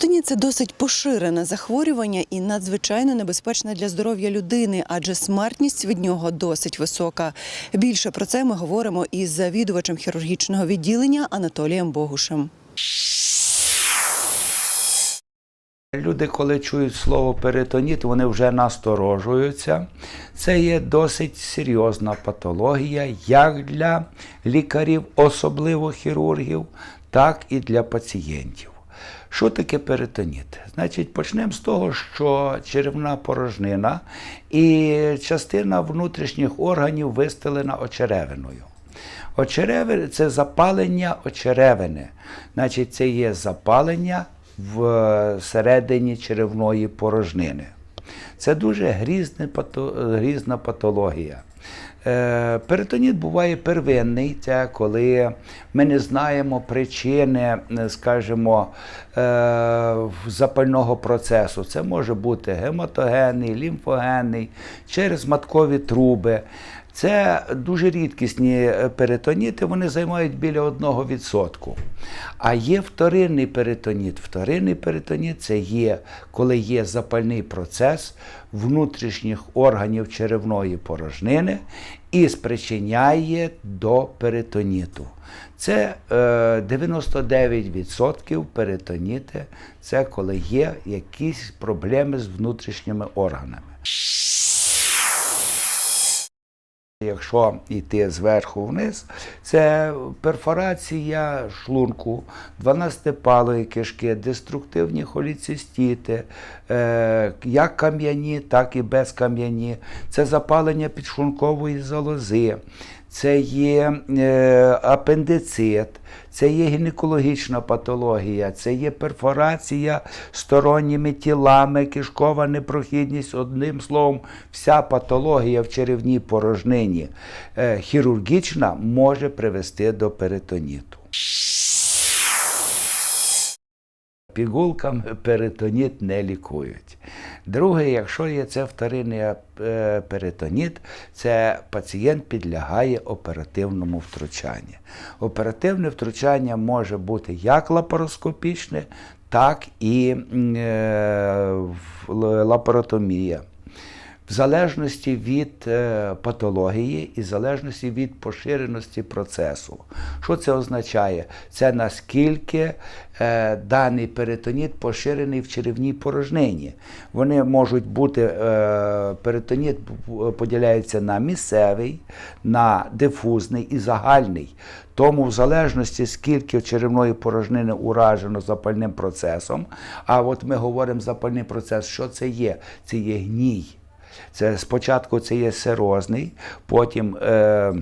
Перитоніт – це досить поширене захворювання і надзвичайно небезпечне для здоров'я людини, адже смертність від нього досить висока. Більше про це ми говоримо із завідувачем хірургічного відділення Анатолієм Богушем. Люди, коли чують слово перитоніт, вони вже насторожуються. Це є досить серйозна патологія як для лікарів, особливо хірургів, так і для пацієнтів. Що таке перитоніт? Значить, почнемо з того, що черевна порожнина і частина внутрішніх органів вистелена очеревиною. Очеревини це запалення очеревини. Значить, це є запалення всередині черевної порожнини. Це дуже грізна патологія. Е, Перитоніт буває первинний, це коли ми не знаємо причини, скажімо, е, запального процесу. Це може бути гематогенний, лімфогенний, через маткові труби. Це дуже рідкісні перитоніти, вони займають біля 1%. А є вторинний перитоніт. Вторинний перитоніт це є, коли є запальний процес внутрішніх органів черевної порожнини і спричиняє до перитоніту. Це е, 99% перитоніти, це коли є якісь проблеми з внутрішніми органами. Якщо йти зверху вниз, це перфорація шлунку, 12-палої кишки, деструктивні холіцистіти, е, як кам'яні, так і безкам'яні. Це запалення підшлункової залози, це є е, апендицит, це є гінекологічна патологія, це є перфорація сторонніми тілами, кишкова непрохідність. Одним словом, вся патологія в черевній порожнині е, хірургічна може привести до перитоніту. Пігулками перитоніт не лікують. Друге, якщо є це вторинний е, перитоніт, це пацієнт підлягає оперативному втручанню. Оперативне втручання може бути як лапароскопічне, так і е, лапаротомія. В залежності від е, патології і в залежності від поширеності процесу. Що це означає? Це наскільки е, даний перитоніт поширений в черевній порожнині. Вони можуть бути, е, перитоніт поділяється на місцевий, на дифузний і загальний. Тому, в залежності, скільки черевної порожнини уражено запальним процесом, а от ми говоримо запальний процес, що це є? Це є гній. Це спочатку це є серозний, потім е,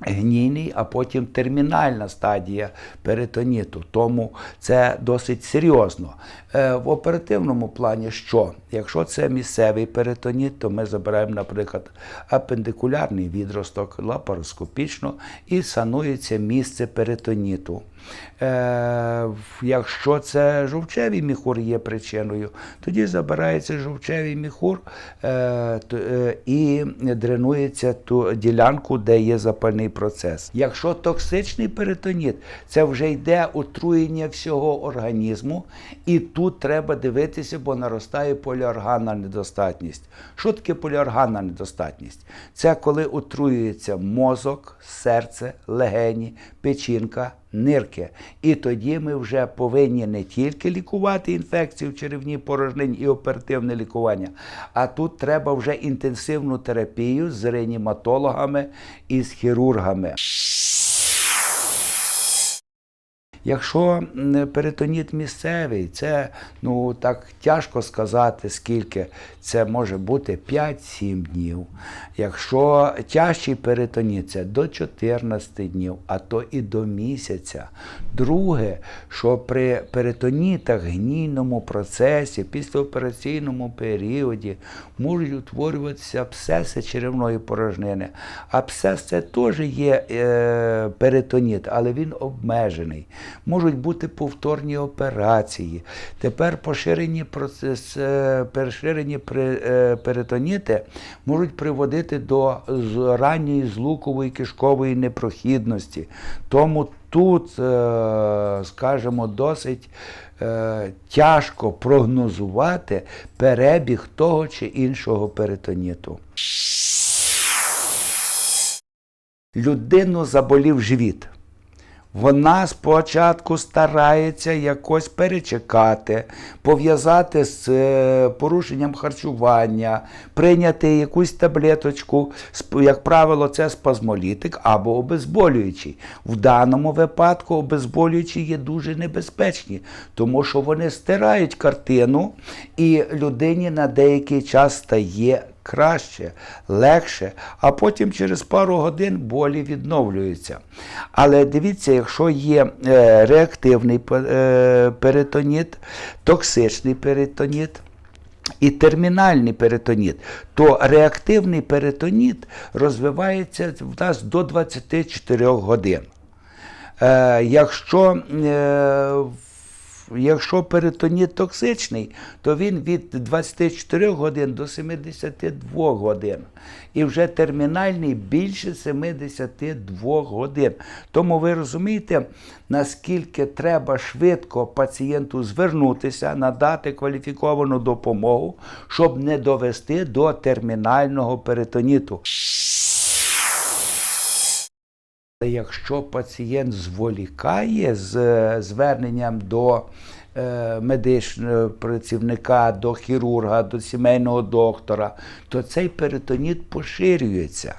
гнійний, а потім термінальна стадія перитоніту. Тому це досить серйозно. Е, в оперативному плані що? Якщо це місцевий перитоніт, то ми забираємо, наприклад, апендикулярний відросток лапароскопічно і санується місце перитоніту. Е, якщо це жовчевий міхур є причиною, тоді забирається жовчевий міхур е, і дренується ту ділянку, де є запальний процес. Якщо токсичний перитоніт, це вже йде отруєння всього організму, і тут треба дивитися, бо наростає поліорганна недостатність. Що таке поліорганна недостатність? Це коли отруюється мозок, серце, легені, печінка нирки. І тоді ми вже повинні не тільки лікувати інфекцію в черевній порожнині і оперативне лікування, а тут треба вже інтенсивну терапію з реаніматологами і з хірургами. Якщо перитоніт місцевий, це ну так тяжко сказати, скільки це може бути 5-7 днів. Якщо тяжчий перитоніт, це до 14 днів, а то і до місяця. Друге, що при перитонітах, гнійному процесі, післяопераційному періоді можуть утворюватися абсцеси черевної порожнини. Абсцес це теж є е, перитоніт, але він обмежений. Можуть бути повторні операції. Тепер поширені процес, е, поширені е, перитоніти можуть приводити до ранньої злукової кишкової непрохідності. Тому тут, е, скажімо, досить тяжко прогнозувати перебіг того чи іншого перитоніту. Людину заболів живіт. Вона спочатку старається якось перечекати, пов'язати з е, порушенням харчування, прийняти якусь таблеточку, як правило, це спазмолітик або обезболюючий. В даному випадку обезболюючі є дуже небезпечні, тому що вони стирають картину, і людині на деякий час стає краще, легше, а потім через пару годин болі відновлюються. Але дивіться, якщо є е, реактивний е, перитоніт, токсичний перитоніт, і термінальний перитоніт, то реактивний перитоніт розвивається в нас до 24 годин. Е, якщо, е, якщо перитоніт токсичний, то він від 24 годин до 72 годин. І вже термінальний більше 72 годин. Тому ви розумієте, наскільки треба швидко пацієнту звернутися, надати кваліфіковану допомогу, щоб не довести до термінального перитоніту. Якщо пацієнт зволікає з е, зверненням до е, медичного працівника, до хірурга, до сімейного доктора, то цей перитоніт поширюється.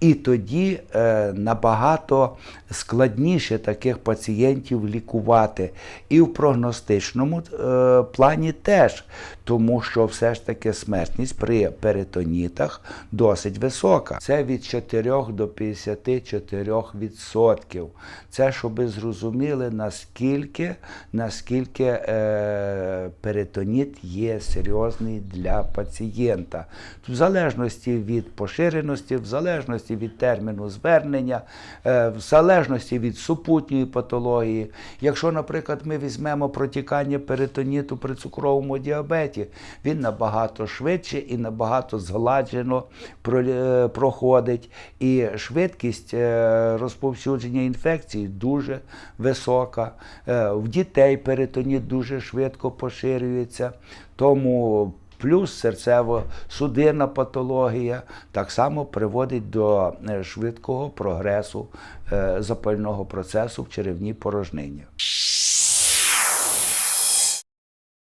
І тоді е, набагато складніше таких пацієнтів лікувати. І в прогностичному е, плані теж, тому що все ж таки смертність при перитонітах досить висока. Це від 4 до 54%. Це щоб ви зрозуміли, наскільки, наскільки е, перитоніт є серйозний для пацієнта. В залежності від поширеності, в залежності від терміну звернення, е, в залежності від супутньої патології. Якщо, наприклад, ми візьмемо протікання перитоніту при цукровому діабеті, він набагато швидше і набагато згладжено е, проходить. І швидкість е, розповсюдження інфекцій дуже висока. В дітей перитоніт дуже швидко поширюється. Тому Плюс серцево-судинна патологія так само приводить до е, швидкого прогресу е, запального процесу в черевній порожнині.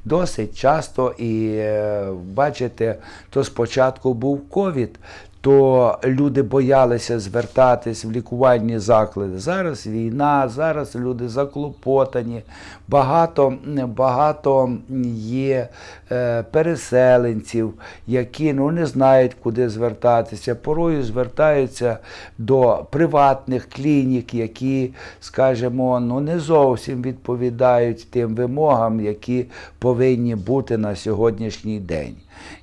Досить часто і е, бачите, то спочатку був ковід, то люди боялися звертатись в лікувальні заклади. Зараз війна, зараз люди заклопотані, багато, багато є е, переселенців, які ну, не знають, куди звертатися. Порою звертаються до приватних клінік, які, скажімо, ну, не зовсім відповідають тим вимогам, які повинні бути на сьогоднішній день.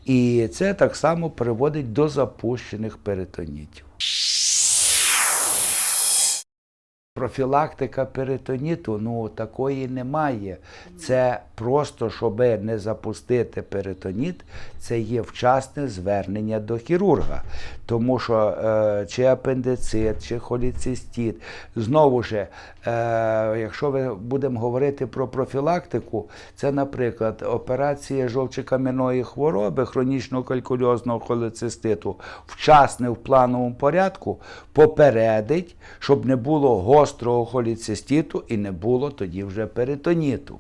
І це так само приводить до запущених перитонітів. Профілактика перитоніту, ну такої немає. Це просто, щоб не запустити перитоніт, це є вчасне звернення до хірурга. Тому що е, чи апендицит, чи холіцистит, знову ж, е, якщо ми будемо говорити про профілактику, це, наприклад, операція жовчокам'яної хвороби, хронічного калькульозного холециститу, вчасне в плановому порядку попередить, щоб не було гострого холіцистіту і не було тоді вже перитоніту.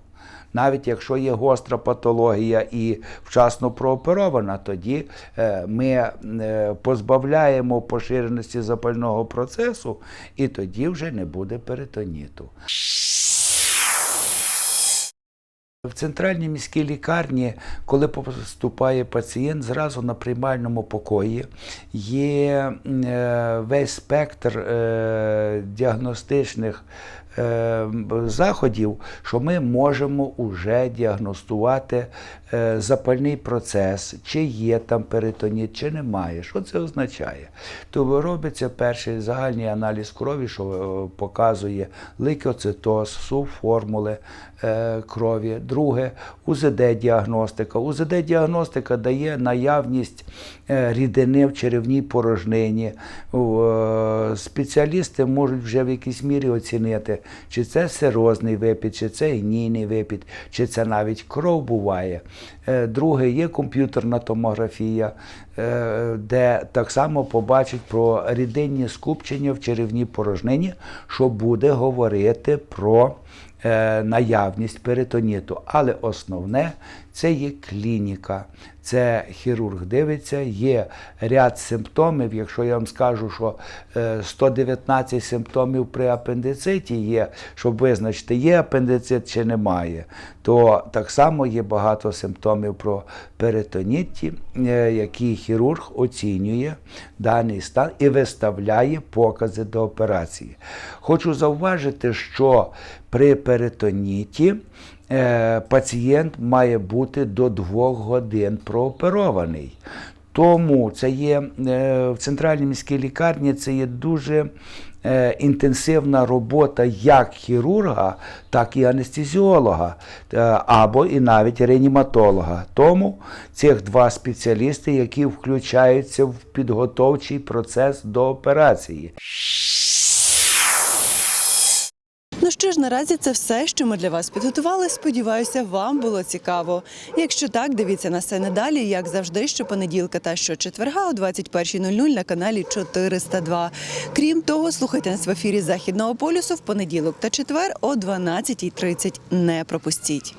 Навіть якщо є гостра патологія і вчасно прооперована, тоді е, ми е, позбавляємо поширеності запального процесу, і тоді вже не буде перитоніту. В центральній міській лікарні, коли поступає пацієнт, зразу на приймальному покої є е, весь спектр е, діагностичних заходів, що ми можемо вже діагностувати е, запальний процес, чи є там перитоніт, чи немає. Що це означає? То робиться перший загальний аналіз крові, що е, показує лейкоцитоз, субформули е, крові. Друге УЗД-діагностика. УЗД-діагностика дає наявність е, рідини в черевній порожнині. Е, Спеціалісти можуть вже в якійсь мірі оцінити, чи це сирозний випід, чи це гнійний випід, чи це навіть кров буває. Е, Друге, є комп'ютерна томографія, е, де так само побачить про рідинні скупчення в черевній порожнині, що буде говорити про наявність перитоніту. Але основне це є клініка. Це хірург дивиться, є ряд симптомів. Якщо я вам скажу, що е, 119 симптомів при апендициті є, щоб визначити, є апендицит чи немає, то так само є багато симптомів про перитоніті, е, які хірург оцінює даний стан і виставляє покази до операції. Хочу зауважити, що при перитоніті е, пацієнт має бути до двох годин прооперований. Тому це є е, в центральній міській лікарні це є дуже е, інтенсивна робота як хірурга, так і анестезіолога, або і навіть реаніматолога. Тому цих два спеціалісти, які включаються в підготовчий процес до операції. Що ж, наразі це все, що ми для вас підготували. Сподіваюся, вам було цікаво. Якщо так, дивіться на все надалі, як завжди, щопонеділка та щочетверга о 21.00 на каналі 402. Крім того, слухайте нас в ефірі Західного полюсу в понеділок та четвер о 12.30. Не пропустіть.